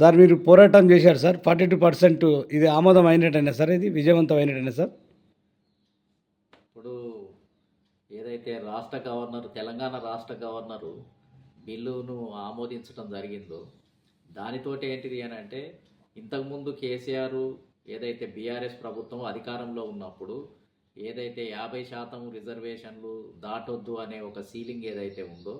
Sir మీరు పోరాటం చేశారు సార్. ఫార్టీ టూ పర్సెంట్ ఇది ఆమోదం అయినట్టేనా సార్ ఇది? విజయవంతం అయినట్టేనా సార్? ఇప్పుడు ఏదైతే రాష్ట్ర గవర్నర్ తెలంగాణ రాష్ట్ర గవర్నరు బిల్లును ఆమోదించడం జరిగిందో దానితోటి ఏంటిది అని అంటే ఇంతకుముందు కేసీఆర్ ఏదైతే బీఆర్ఎస్ ప్రభుత్వం అధికారంలో ఉన్నప్పుడు ఏదైతే యాభై శాతం రిజర్వేషన్లు దాటొద్దు అనే ఒక సీలింగ్ ఏదైతే ఉందో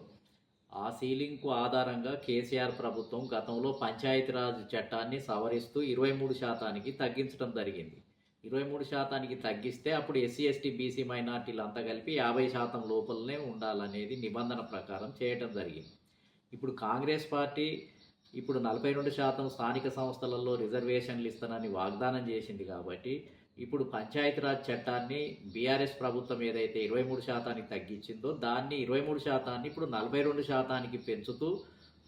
ఆ సీలింగ్కు ఆధారంగా కేసీఆర్ ప్రభుత్వం గతంలో పంచాయతీరాజ్ చట్టాన్ని సవరిస్తూ ఇరవై మూడు శాతానికి తగ్గించడం జరిగింది. ఇరవై మూడు శాతానికి తగ్గిస్తే అప్పుడు ఎస్సీ ఎస్టీ బీసీ మైనార్టీలు అంతా కలిపి యాభై శాతం లోపలనే ఉండాలనేది నిబంధన ప్రకారం చేయటం జరిగింది. ఇప్పుడు కాంగ్రెస్ పార్టీ ఇప్పుడు నలభై రెండు శాతం స్థానిక సంస్థలలో రిజర్వేషన్లు ఇస్తానని వాగ్దానం చేసింది కాబట్టి ఇప్పుడు పంచాయతీరాజ్ చట్టాన్ని బీఆర్ఎస్ ప్రభుత్వం ఏదైతే ఇరవై మూడు శాతానికి తగ్గించిందో దాన్ని ఇరవై మూడు శాతాన్ని ఇప్పుడు నలభై రెండు శాతానికి పెంచుతూ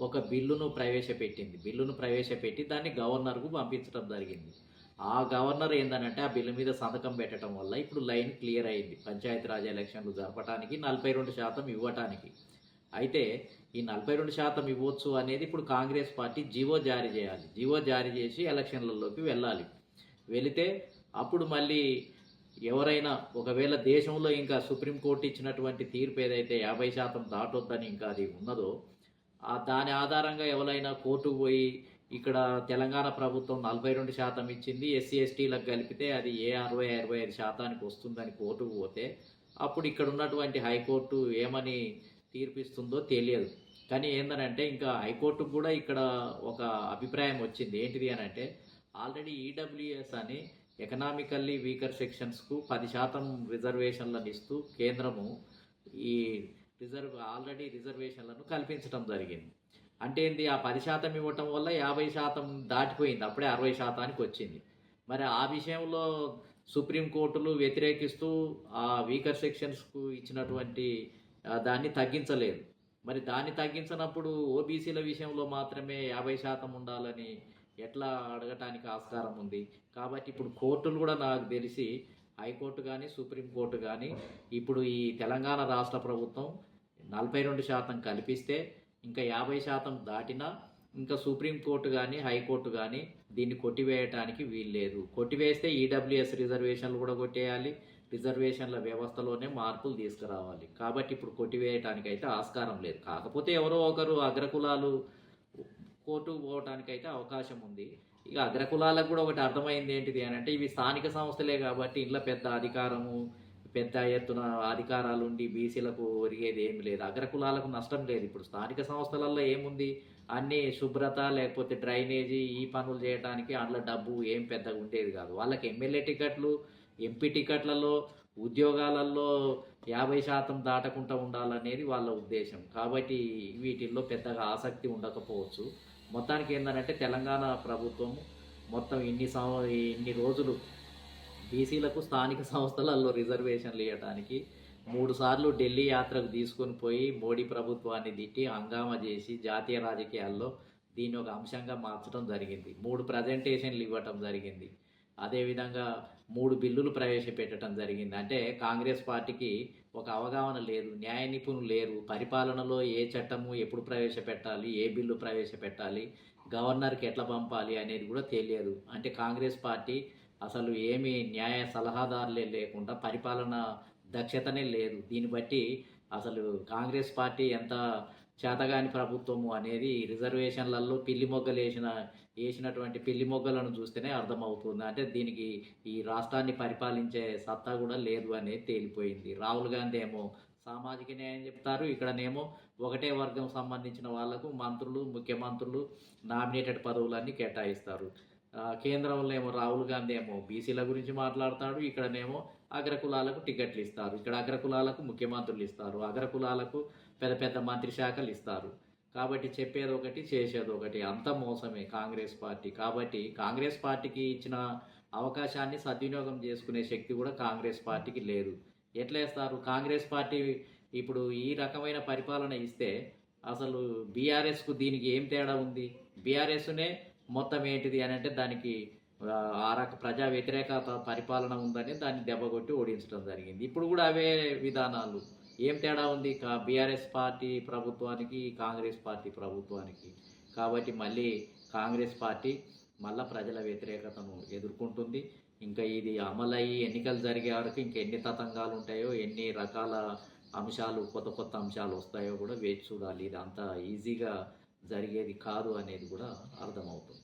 ఒక బిల్లును ప్రవేశపెట్టింది. బిల్లును ప్రవేశపెట్టి దాన్ని గవర్నర్కు పంపించడం జరిగింది. ఆ గవర్నర్ ఏంటంటే ఆ బిల్లు మీద సంతకం పెట్టడం వల్ల ఇప్పుడు లైన్ క్లియర్ అయింది. పంచాయతీరాజ్ ఎలక్షన్లు జరపడానికి నలభై రెండు శాతం ఇవ్వటానికి. అయితే ఈ నలభై రెండు శాతం ఇవ్వచ్చు అనేది ఇప్పుడు కాంగ్రెస్ పార్టీ జీవో జారీ చేయాలి. జీవో జారీ చేసి ఎలక్షన్లలోకి వెళ్ళాలి. వెళితే అప్పుడు మళ్ళీ ఎవరైనా ఒకవేళ దేశంలో ఇంకా సుప్రీంకోర్టు ఇచ్చినటువంటి తీర్పు ఏదైతే యాభై శాతం దాటొద్దని ఇంకా అది ఉన్నదో ఆ దాని ఆధారంగా ఎవరైనా కోర్టుకు పోయి ఇక్కడ తెలంగాణ ప్రభుత్వం నలభై రెండు శాతం ఇచ్చింది ఎస్సీ ఎస్టీలకు కలిపితే అది ఏ అరవై అరవై ఐదు శాతానికి వస్తుందని కోర్టుకు పోతే అప్పుడు ఇక్కడ ఉన్నటువంటి హైకోర్టు ఏమని తీర్పిస్తుందో తెలియదు. కానీ ఏందనంటే ఇంకా హైకోర్టుకు కూడా ఇక్కడ ఒక అభిప్రాయం వచ్చింది. ఏంటిది అని అంటే ఆల్రెడీ ఈడబ్ల్యూఎస్ అని ఎకనామికల్లీ వీకర్ సెక్షన్స్కు పది శాతం రిజర్వేషన్లను ఇస్తూ కేంద్రము ఈ రిజర్వ్ ఆల్రెడీ రిజర్వేషన్లను కల్పించడం జరిగింది. అంటే ఏంది? ఆ పది శాతం ఇవ్వటం వల్ల యాభై శాతం దాటిపోయింది. అప్పుడే అరవై శాతానికి వచ్చింది. మరి ఆ విషయంలో సుప్రీంకోర్టులు వ్యతిరేకిస్తూ ఆ వీకర్ సెక్షన్స్కు ఇచ్చినటువంటి దాన్ని తగ్గించలేదు. మరి దాన్ని తగ్గించినప్పుడు ఓబీసీల విషయంలో మాత్రమే యాభై శాతం ఉండాలని ఎట్లా అడగటానికి ఆస్కారం ఉంది? కాబట్టి ఇప్పుడు కోర్టులు కూడా నాకు తెలిసి హైకోర్టు కానీ సుప్రీంకోర్టు కానీ ఇప్పుడు ఈ తెలంగాణ రాష్ట్ర ప్రభుత్వం నలభై రెండు శాతం కల్పిస్తే ఇంకా యాభై శాతం దాటినా ఇంకా సుప్రీంకోర్టు కానీ హైకోర్టు కానీ దీన్ని కొట్టివేయటానికి వీల్లేదు. కొట్టివేస్తే ఈడబ్ల్యూఎస్ రిజర్వేషన్లు కూడా కొట్టేయాలి రిజర్వేషన్ల వ్యవస్థలోనే మార్పులు తీసుకురావాలి. కాబట్టి ఇప్పుడు కొట్టివేయటానికి అయితే ఆస్కారం లేదు. కాకపోతే ఎవరో ఒకరు అగ్రకులాలు కోర్టుకు పోవటానికి అయితే అవకాశం ఉంది. ఇక అగ్రకులాలకు కూడా ఒకటి అర్థమైంది ఏంటిది అని అంటే ఇవి స్థానిక సంస్థలే కాబట్టి ఇంట్లో పెద్ద అధికారము పెద్ద ఎత్తున అధికారాలు ఉండి బీసీలకు ఒరిగేది ఏమి లేదు. అగ్రకులాలకు నష్టం లేదు. ఇప్పుడు స్థానిక సంస్థలలో ఏముంది? అన్ని శుభ్రత లేకపోతే డ్రైనేజీ ఈ పనులు చేయడానికి అందులో డబ్బు ఏం పెద్దగా ఉండేది కాదు. వాళ్ళకి ఎమ్మెల్యే టికెట్లు ఎంపీ టికెట్లలో ఉద్యోగాలలో యాభై శాతం దాటకుండా ఉండాలనేది వాళ్ళ ఉద్దేశం. కాబట్టి వీటిల్లో పెద్దగా ఆసక్తి ఉండకపోవచ్చు. మొత్తానికి ఏంటంటే తెలంగాణ ప్రభుత్వం మొత్తం ఇన్ని సం ఇన్ని రోజులు బీసీలకు స్థానిక సంస్థలలో రిజర్వేషన్లు ఇవ్వడానికి మూడు సార్లు ఢిల్లీ యాత్రకు తీసుకొని పోయి మోడీ ప్రభుత్వాన్ని తిట్టి హంగామా చేసి జాతీయ రాజకీయాల్లో దీన్ని ఒక అంశంగా మార్చడం జరిగింది. మూడు ప్రజెంటేషన్లు ఇవ్వటం జరిగింది. అదేవిధంగా మూడు బిల్లులు ప్రవేశపెట్టడం జరిగింది. అంటే కాంగ్రెస్ పార్టీకి ఒక అవగాహన లేదు న్యాయ నిపుణులు లేరు పరిపాలనలో ఏ చట్టము ఎప్పుడు ప్రవేశపెట్టాలి ఏ బిల్లు ప్రవేశపెట్టాలి గవర్నర్కి ఎట్లా పంపాలి అనేది కూడా తెలియదు. అంటే కాంగ్రెస్ పార్టీ అసలు ఏమి న్యాయ సలహాదారులే లేకుండా పరిపాలన దక్షతనే లేదు. దీన్ని బట్టి అసలు కాంగ్రెస్ పార్టీ ఎంత చేతగాని ప్రభుత్వము అనేది రిజర్వేషన్లలో పిల్లి మొగ్గలు వేసిన వేసినటువంటి పిల్లి మొగ్గలను చూస్తేనే అర్థమవుతుంది. అంటే దీనికి ఈ రాష్ట్రాన్ని పరిపాలించే సత్తా కూడా లేదు అనేది తేలిపోయింది. రాహుల్ గాంధీ ఏమో సామాజిక న్యాయం చెప్తారు. ఇక్కడనేమో ఒకటే వర్గం సంబంధించిన వాళ్ళకు మంత్రులు ముఖ్యమంత్రులు నామినేటెడ్ పదవులన్నీ కేటాయిస్తారు. కేంద్రంలో ఏమో రాహుల్ గాంధీ ఏమో బీసీల గురించి మాట్లాడతాడు. ఇక్కడనేమో అగ్రకులాలకు టికెట్లు ఇస్తారు. ఇక్కడ అగ్రకులాలకు ముఖ్యమంత్రులు ఇస్తారు. అగ్రకులాలకు పెద్ద పెద్ద మంత్రి శాఖలు ఇస్తారు. కాబట్టి చెప్పేది ఒకటి చేసేది ఒకటి. అంత మోసమే కాంగ్రెస్ పార్టీ. కాబట్టి కాంగ్రెస్ పార్టీకి ఇచ్చిన అవకాశాన్ని సద్వినియోగం చేసుకునే శక్తి కూడా కాంగ్రెస్ పార్టీకి లేదు. ఎట్లేస్తారు కాంగ్రెస్ పార్టీ ఇప్పుడు ఈ రకమైన పరిపాలన ఇస్తే అసలు బీఆర్ఎస్కు దీనికి ఏం తేడా ఉంది? బీఆర్ఎస్నే మొత్తం ఏంటిది అని అంటే దానికి ఆ, ఆ రక ప్రజా వ్యతిరేకత పరిపాలన ఉందని దాన్ని దెబ్బకొట్టి ఓడించడం జరిగింది. ఇప్పుడు కూడా అవే విధానాలు. ఏం తేడా ఉంది? బీఆర్ఎస్ పార్టీ ప్రభుత్వానికి కాంగ్రెస్ పార్టీ ప్రభుత్వానికి. కాబట్టి మళ్ళీ కాంగ్రెస్ పార్టీ మళ్ళా ప్రజల వ్యతిరేకతను ఎదుర్కొంటుంది. ఇంకా ఇది అమలయ్యి ఎన్నికలు జరిగే వరకు ఇంకా ఎన్ని తతంగాలు ఉంటాయో ఎన్ని రకాల అంశాలు కొత్త కొత్త అంశాలు వస్తాయో కూడా వేచి చూడాలి. ఇది అంత ఈజీగా జరిగేది కాదు అనేది కూడా అర్థమవుతుంది.